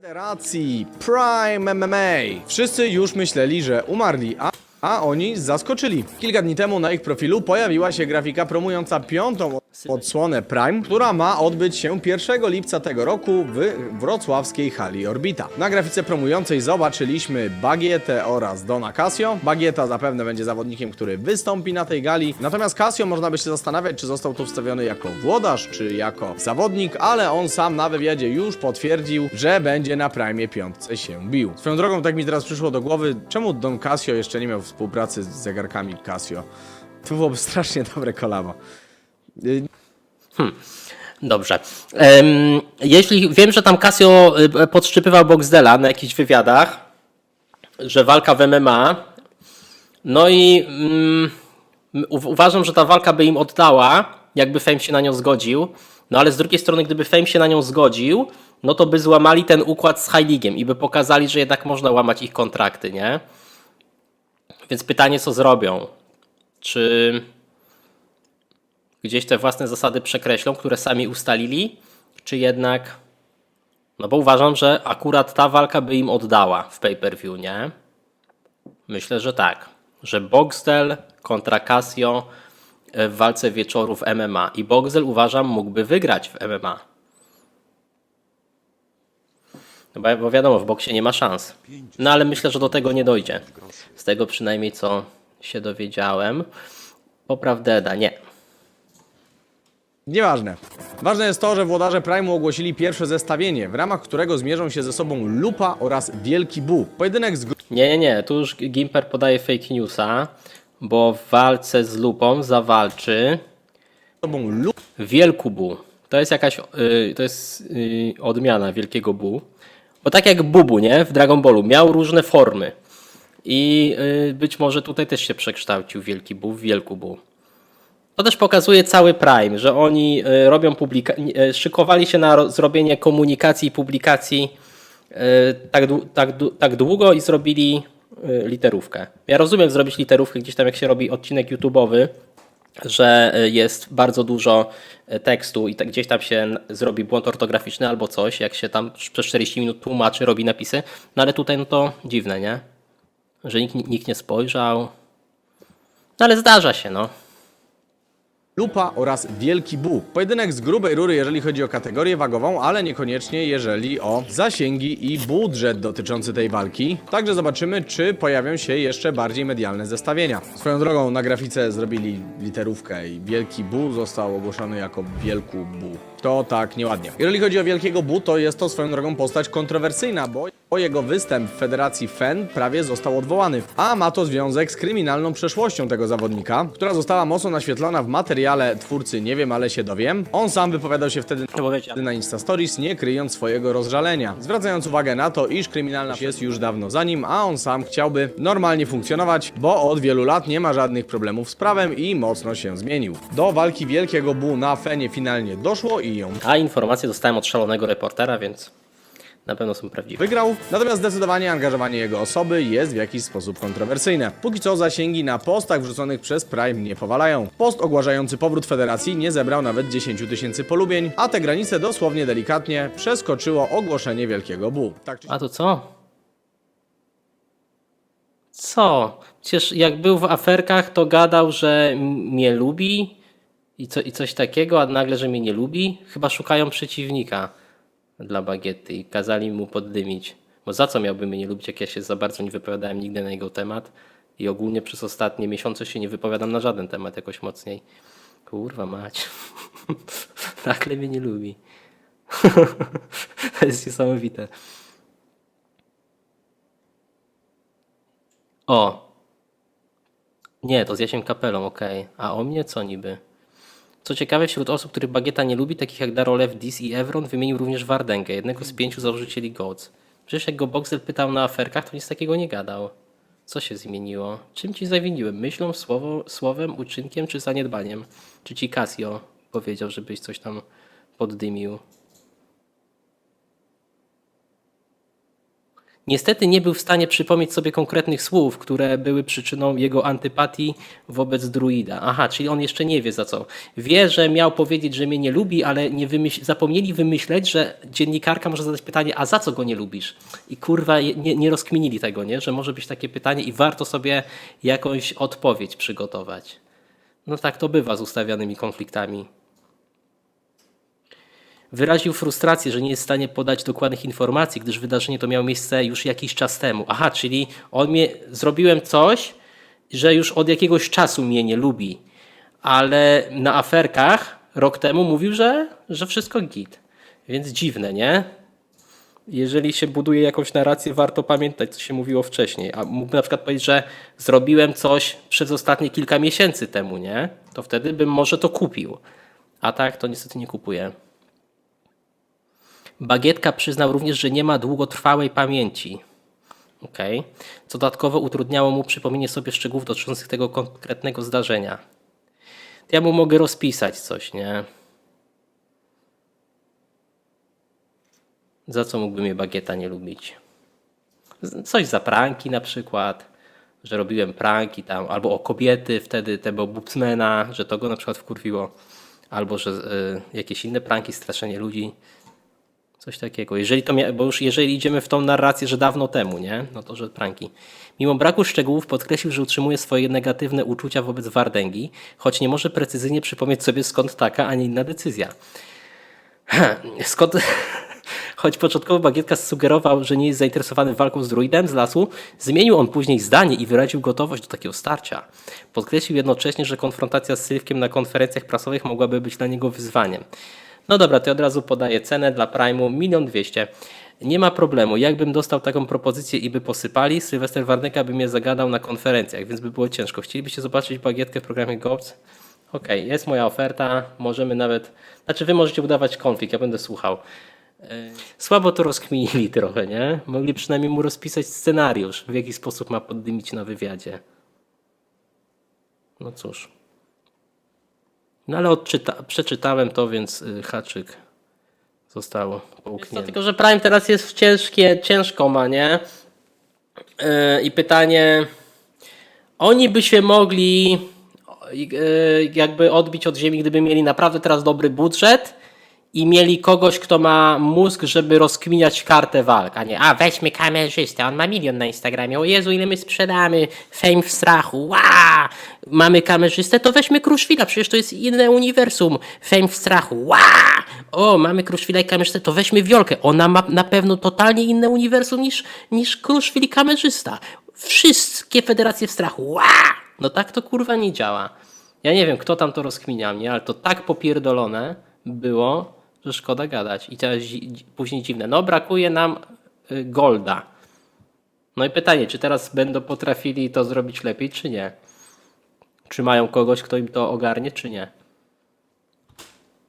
Federacji Prime MMA. Wszyscy już myśleli, że umarli, a, a oni zaskoczyli. Kilka dni temu na ich profilu pojawiła się grafika promująca piątą odsłonę Prime, która ma odbyć się 1 lipca tego roku w wrocławskiej hali Orbita. Na grafice promującej zobaczyliśmy Bagietę oraz Dona Casio. Bagieta zapewne będzie zawodnikiem, który wystąpi na tej gali, natomiast Casio można by się zastanawiać, czy został tu wstawiony jako włodarz, czy jako zawodnik, ale on sam na wywiadzie już potwierdził, że będzie na Prime piątce się bił. Swoją drogą, tak mi teraz przyszło do głowy, czemu Don Casio jeszcze nie miał współpracy z zegarkami Casio? To byłoby strasznie dobre kolabo. Y, Dobrze. Jeśli wiem, że tam Casio y, podszczypywał Boxdela na jakichś wywiadach, że walka w MMA. No i mm, u- uważam, że ta walka by im oddała, jakby Fame się na nią zgodził. No ale z drugiej strony, gdyby Fame się na nią zgodził, no to by złamali ten układ z League'em i by pokazali, że jednak można łamać ich kontrakty, nie? Więc pytanie, co zrobią? Czy gdzieś te własne zasady przekreślą, które sami ustalili, czy jednak. No bo uważam, że akurat ta walka by im oddała w pay-per-view, nie? Myślę, że tak. Że Boxdel kontra Casio w walce wieczoru w MMA. I Boxdel uważam mógłby wygrać w MMA. No bo, bo wiadomo, w boksie nie ma szans. No ale myślę, że do tego nie dojdzie. Z tego przynajmniej co się dowiedziałem. Popraw Deda, nie. Nieważne. Ważne jest to, że włodarze Prime'u ogłosili pierwsze zestawienie, w ramach którego zmierzą się ze sobą Lupa oraz Wielki Bu. Pojedynek z Nie, nie, nie. Tu już Gimper podaje fake newsa, bo w walce z lupą zawalczy sobą Lupa Wielkubu. To jest jakaś, y, to jest y, odmiana Wielkiego Bu. Bo tak jak Bubu, nie? W Dragon Ballu miał różne formy. I y, być może tutaj też się przekształcił Wielki Bu w Wielku Bu. To też pokazuje cały Prime, że oni y, robią publika- y, szykowali się na ro- zrobienie komunikacji i publikacji tak, tak, tak długo i zrobili literówkę. Ja rozumiem zrobić literówkę gdzieś tam jak się robi odcinek YouTube'owy, że y, jest bardzo dużo y, tekstu i gdzieś tam się zrobi błąd ortograficzny albo coś, jak się tam przez 40 minut tłumaczy, robi napisy. No ale tutaj no to dziwne, nie? Że nikt, nikt nie spojrzał. No ale zdarza się, no. Lupa oraz Wielki Bu. Pojedynek z grubej rury, jeżeli chodzi o kategorię wagową, ale niekoniecznie jeżeli o zasięgi i budżet dotyczący tej walki. Także zobaczymy, czy pojawią się jeszcze bardziej medialne zestawienia. Swoją drogą na grafice zrobili literówkę i Wielki Bu został ogłoszony jako Wielku Bu. To tak nieładnie. Jeżeli chodzi o Wielkiego Bu, to jest to swoją drogą postać kontrowersyjna, bo o jego występ w Federacji FEN prawie został odwołany. A ma to związek z kryminalną przeszłością tego zawodnika, która została mocno naświetlona w materiale twórcy Nie wiem, ale się dowiem. On sam wypowiadał się wtedy na Insta Stories, nie kryjąc swojego rozżalenia. Zwracając uwagę na to, iż kryminalna jest już dawno za nim, a on sam chciałby normalnie funkcjonować, bo od wielu lat nie ma żadnych problemów z prawem i mocno się zmienił. Do walki Wielkiego Bu na Fenie finalnie doszło i ją A informacje dostałem od szalonego reportera, więc na pewno są prawdziwe. wygrał, natomiast zdecydowanie angażowanie jego osoby jest w jakiś sposób kontrowersyjne. Póki co zasięgi na postach wrzuconych przez Prime nie powalają. Post ogłaszający powrót federacji nie zebrał nawet 10 tysięcy polubień, a te granice dosłownie delikatnie przeskoczyło ogłoszenie Wielkiego Bu. Tak czy A to co? Co? Przecież jak był w aferkach, to gadał, że mnie lubi i, co, i coś takiego, a nagle, że mnie nie lubi. Chyba szukają przeciwnika dla bagiety i kazali mu poddymić. Bo za co miałby mnie nie lubić, jak ja się za bardzo nie wypowiadałem nigdy na jego temat i ogólnie przez ostatnie miesiące się nie wypowiadam na żaden temat jakoś mocniej. Kurwa mać. nagle mnie nie lubi. to jest niesamowite. O. Nie, to z Jasiem Kapelą, okej. A o mnie co niby? Co ciekawe, wśród osób, których Bagieta nie lubi, takich jak Darolew, Dis i Evron, wymienił również Wardęgę, jednego z pięciu założycieli GOATS. Przecież jak go Boxel pytał na aferkach, to nic takiego nie gadał. Co się zmieniło? Czym ci zawiniłem? Myślą, słowo, słowem, uczynkiem czy zaniedbaniem? Czy ci Casio powiedział, żebyś coś tam poddymił? Niestety nie był w stanie przypomnieć sobie konkretnych słów, które były przyczyną jego antypatii wobec druida. Aha, czyli on jeszcze nie wie za co. Wie, że miał powiedzieć, że mnie nie lubi, ale nie wymyśl... zapomnieli wymyśleć, że dziennikarka może zadać pytanie, a za co go nie lubisz? I kurwa nie, nie rozkminili tego, nie? że może być takie pytanie i warto sobie jakąś odpowiedź przygotować. No tak to bywa z ustawianymi konfliktami. Wyraził frustrację, że nie jest w stanie podać dokładnych informacji, gdyż wydarzenie to miało miejsce już jakiś czas temu. Aha, czyli on mnie, zrobiłem coś, że już od jakiegoś czasu mnie nie lubi, ale na aferkach rok temu mówił, że, że wszystko git. Więc dziwne, nie? Jeżeli się buduje jakąś narrację, warto pamiętać, co się mówiło wcześniej. A mógłby na przykład powiedzieć, że zrobiłem coś przez ostatnie kilka miesięcy temu, nie? To wtedy bym może to kupił. A tak to niestety nie kupuję. Bagietka przyznał również, że nie ma długotrwałej pamięci. Okay. Co dodatkowo utrudniało mu przypomnienie sobie szczegółów dotyczących tego konkretnego zdarzenia. To ja mu mogę rozpisać coś, nie? Za co mógłby mnie bagieta nie lubić? Coś za pranki na przykład, że robiłem pranki tam, albo o kobiety wtedy tego Bubsmana, że to go na przykład wkurwiło, albo że y, jakieś inne pranki, straszenie ludzi. Coś takiego. Jeżeli to bo już jeżeli idziemy w tą narrację, że dawno temu, nie? No to że pranki. Mimo braku szczegółów podkreślił, że utrzymuje swoje negatywne uczucia wobec Wardęgi, choć nie może precyzyjnie przypomnieć sobie skąd taka, a nie inna decyzja. Skąd... Choć początkowo Bagietka sugerował, że nie jest zainteresowany walką z druidem z lasu, zmienił on później zdanie i wyraził gotowość do takiego starcia. Podkreślił jednocześnie, że konfrontacja z Sylwkiem na konferencjach prasowych mogłaby być dla niego wyzwaniem. No dobra, to od razu podaję cenę dla Prime'u 1 200 Nie ma problemu. Jakbym dostał taką propozycję i by posypali, Sylwester Warneka by mnie zagadał na konferencjach, więc by było ciężko. Chcielibyście zobaczyć bagietkę w programie GOPS? Okej, jest moja oferta. Możemy nawet. Znaczy, wy możecie udawać konflikt, ja będę słuchał. E, Słabo to rozkminili trochę, nie? Mogli przynajmniej mu rozpisać scenariusz, w jaki sposób ma poddymić na wywiadzie. No cóż. No ale odczyta- przeczytałem to, więc y, haczyk zostało połknięte. Tylko, że Prime teraz jest w ciężkie, ciężko ma, nie? Yy, I pytanie, oni by się mogli yy, jakby odbić od ziemi, gdyby mieli naprawdę teraz dobry budżet i mieli kogoś, kto ma mózg, żeby rozkminiać kartę walk, a nie, a weźmy kamerzystę, on ma milion na Instagramie, o Jezu, ile my sprzedamy, fame w strachu, ła! Mamy kamerzystę, to weźmy Kruszwila, przecież to jest inne uniwersum, fame w strachu, ła! O, mamy Kruszwila i kamerzystę, to weźmy Wiolkę, ona ma na pewno totalnie inne uniwersum niż, niż Kruszwil i kamerzysta. Wszystkie federacje w strachu, ła! No tak to kurwa nie działa. Ja nie wiem, kto tam to rozkminiał, nie? Ale to tak popierdolone było, szkoda gadać. I teraz później dziwne. No, brakuje nam y, Golda. No i pytanie, czy teraz będą potrafili to zrobić lepiej, czy nie? Czy mają kogoś, kto im to ogarnie, czy nie?